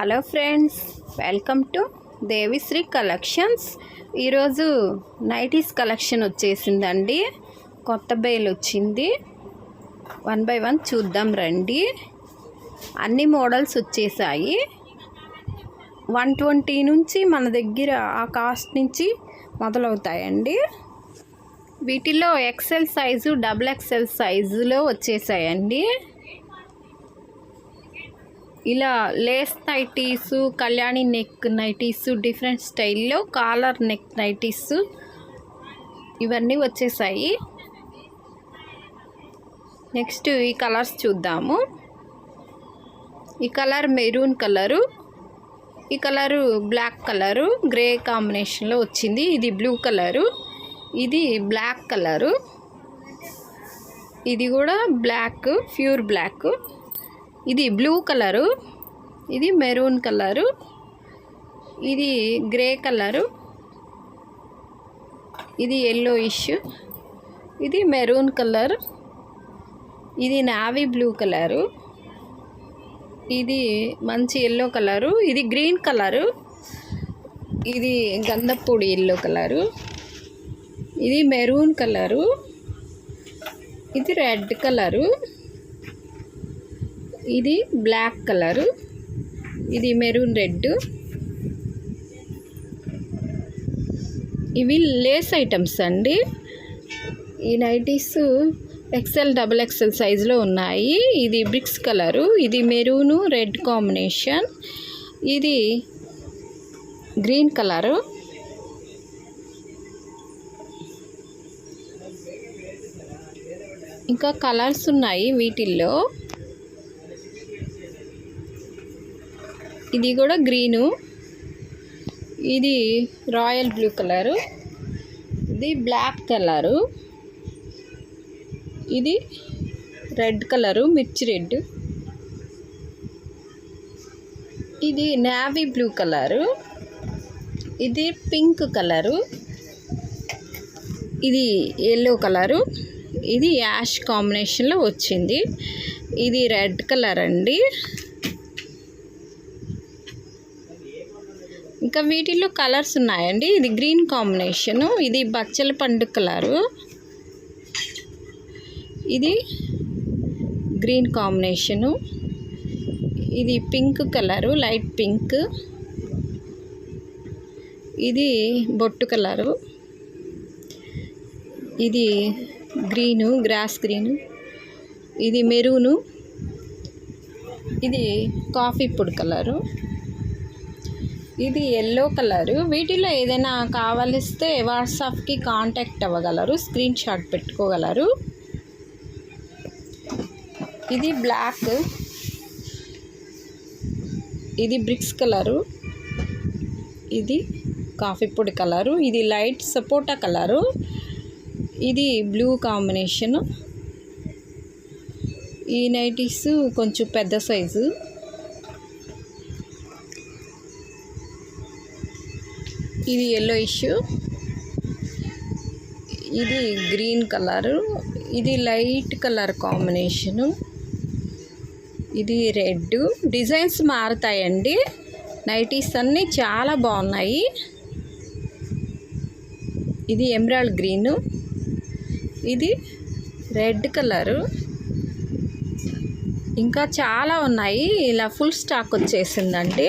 Hello friends welcome to Devishri collections. ఈరోజు nighties collection వచ్చేసిందండి. కొత్త బేల్ వచ్చింది. వన్ బై వన్ చూద్దాం రండి. అన్ని మోడల్స్ వచ్చేసాయి. వన్ ట్వంటీ నుంచి మన దగ్గర ఆ కాస్ట్ నుంచి మొదలవుతాయండి. వీటిలో ఎక్సెల్ సైజు డబుల్ ఎక్సెల్ సైజులో వచ్చేసాయండి. ఇలా lace nighties Kalyani neck nighties different స్టైల్లో కాలర్ నెక్ నైటీస్ ఇవన్నీ వచ్చేసాయి. నెక్స్ట్ ఈ కలర్స్ చూద్దాము. ఈ కలర్ మెరూన్ కలరు ఈ కలరు బ్లాక్ కలరు గ్రే కాంబినేషన్లో వచ్చింది. ఇది బ్లూ కలరు ఇది బ్లాక్ కలరు ఇది కూడా బ్లాక్ ప్యూర్ బ్లాక్ ఇది బ్లూ కలరు ఇది మెరూన్ కలరు ఇది గ్రే కలరు ఇది ఎల్లో ఇష్ ఇది మెరూన్ కలర్ ఇది నావీ బ్లూ కలరు ఇది మంచి ఎల్లో కలరు ఇది గ్రీన్ కలరు ఇది గంధపూడి ఎల్లో కలరు ఇది మెరూన్ కలరు ఇది రెడ్ కలరు. ఇది బ్లాక్ కలరు. ఇది మెరూన్ రెడ్. ఇవి లేస్ ఐటమ్స్ అండి. ఈ నైటీస్ ఎక్సెల్ డబుల్ ఎక్సెల్ సైజులో ఉన్నాయి. ఇది బ్రిక్స్ కలరు. ఇది మెరూను రెడ్ కాంబినేషన్. ఇది గ్రీన్ కలరు. ఇంకా కలర్స్ ఉన్నాయి వీటిల్లో. ఇది కూడా గ్రీను. ఇది రాయల్ బ్లూ కలరు. ఇది బ్లాక్ కలరు. ఇది రెడ్ కలరు మిర్చి రెడ్. ఇది నావీ బ్లూ కలరు. ఇది పింక్ కలరు. ఇది ఎల్లో కలరు. ఇది యాష్ కాంబినేషన్లో వచ్చింది. ఇది రెడ్ కలర్ అండి. ఇంకా వీటిల్లో కలర్స్ ఉన్నాయండి. ఇది గ్రీన్ కాంబినేషను. ఇది బచ్చల పండు కలరు. ఇది గ్రీన్ కాంబినేషను. ఇది పింక్ కలరు లైట్ పింక్. ఇది బొట్టు కలరు. ఇది గ్రీను గ్రాస్ గ్రీను. ఇది మెరూను. ఇది కాఫీ పొడి కలరు. ఇది ఎల్లో కలరు వీటిలో ఏదైనా కావలిస్తే వాట్సాప్కి కాంటాక్ట్ అవ్వగలరు స్క్రీన్ షాట్ పెట్టుకోగలరు. ఇది బ్లాక్ ఇది బ్రిక్స్ కలరు ఇది కాఫీ పొడి కలరు ఇది లైట్ సపోటా కలరు ఇది బ్లూ కాంబినేషను ఈ నైటీస్ కొంచెం పెద్ద సైజు ఇది ఎల్లో ఇష్యూ ఇది గ్రీన్ కలరు ఇది లైట్ కలర్ కాంబినేషను ఇది రెడ్ డిజైన్స్ మారుతాయండి. నైటీస్ అన్నీ చాలా బాగున్నాయి. ఇది ఎమరాల్డ్ గ్రీను ఇది రెడ్ కలరు ఇంకా చాలా ఉన్నాయి. ఇలా ఫుల్ స్టాక్ వచ్చేసిందండి.